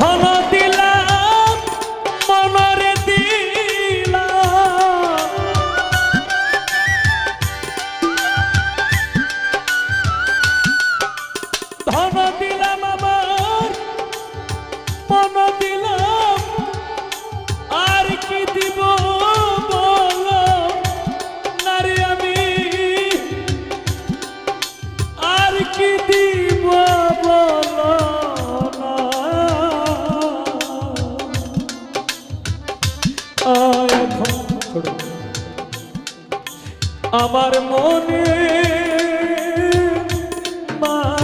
Muhammad আমার মনে মানে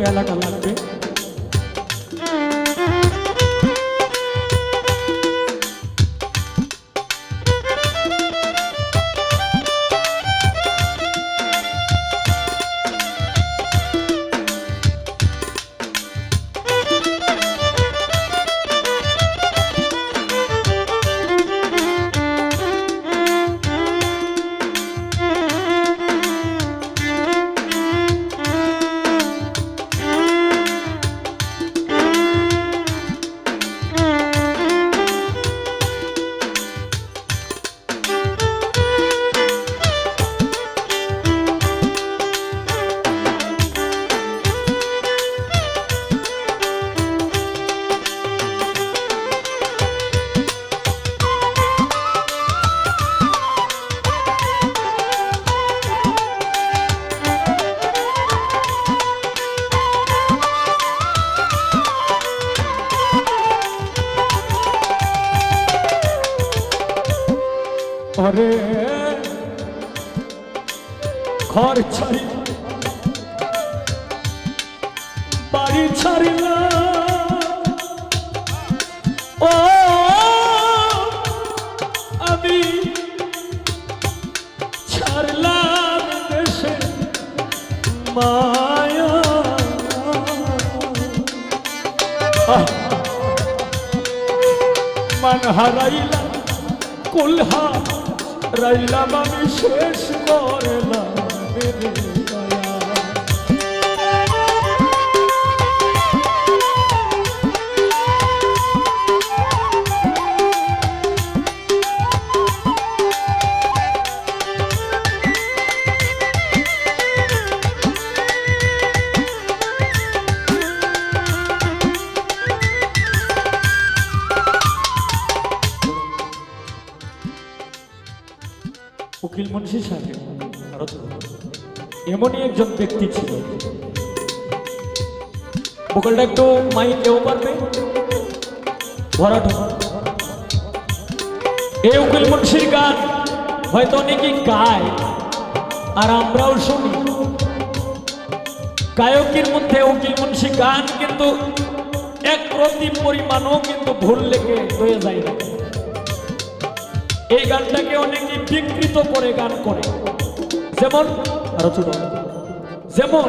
বেলাটা লাগবে। ওরে ঘর ছাড়ি। বাড়ি ছাড়িলা। ও আমি ছাড়লাম দেশে মায়া। মান হারাইলাম কুলহা। রাইলাম আমি শেষ করে রে উকিল মুন্সি সাহেব এমনই একজন ব্যক্তি ছিল। ভোকালটা একটু মাইক কেউ পারবে? এই উকিল মুন্সির গান, হয়তো অনেকেই গায়, আর আমরাও শুনি। গায়কের মধ্যে উকিল মুন্সি গান কিন্তু এক প্রতি পরিমাণও কিন্তু ভুল লেগে হয়ে যায় না। এই গানটাকে অনেকে বিকৃত করে গান করে। যেমন যেমন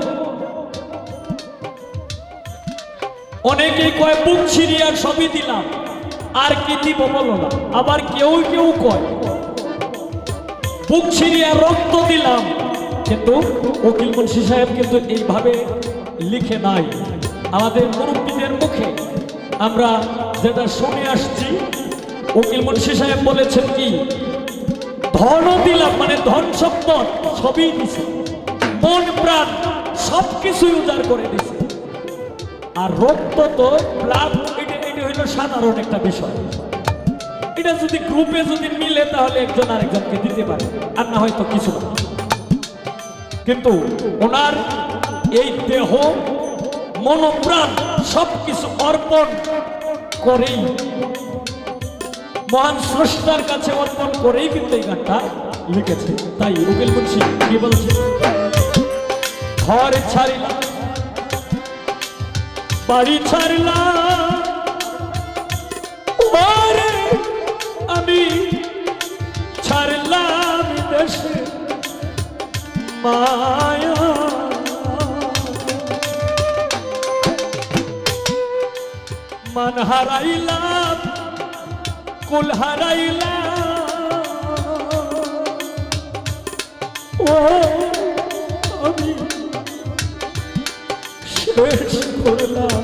অনেকেই কয়, বুক ছিড়িয়ার সবই দিলাম। আর কি দিব বলো না। আবার কেউ কেউ কয়, বুক ছিড়িয়া রক্ত দিলাম। কিন্তু উকিল মুন্সি সাহেব কিন্তু এইভাবে লিখে নাই। আমাদের মুরব্বীদের মুখে আমরা যেটা শুনে আসছি উকিল মুন্সি সাহেব বলেছেন কি? ধনও দিলাম মানে ধন সম্পদ, সবই দিছে। মন প্রাণ সব কিছুই উজাড় করে দিছে। আর রক্ত তো এটা হইল সাধারণ একটা বিষয়। এটা যদি গ্রুপে যদি মিলে, তাহলে একজন আরেকজনকে দিতে পারে, আর না হয়তো কিছু না। কিন্তু ওনার এই দেহ, মনোপ্রাণ, সবকিছু অর্পণ করেই মহান স্রষ্টার কাছে অর্পণ করেই কিন্তু এই গানটা লিখেছে। তাই উকিল বলছি কি বলছে? ঘর ছাড়িলাম, বাড়ি ছাড়লাম আমি ছাড়লাম দেশে মায়া। মান হারাইলাম কুল হারাইলা। ও আমি শেষ করলাম।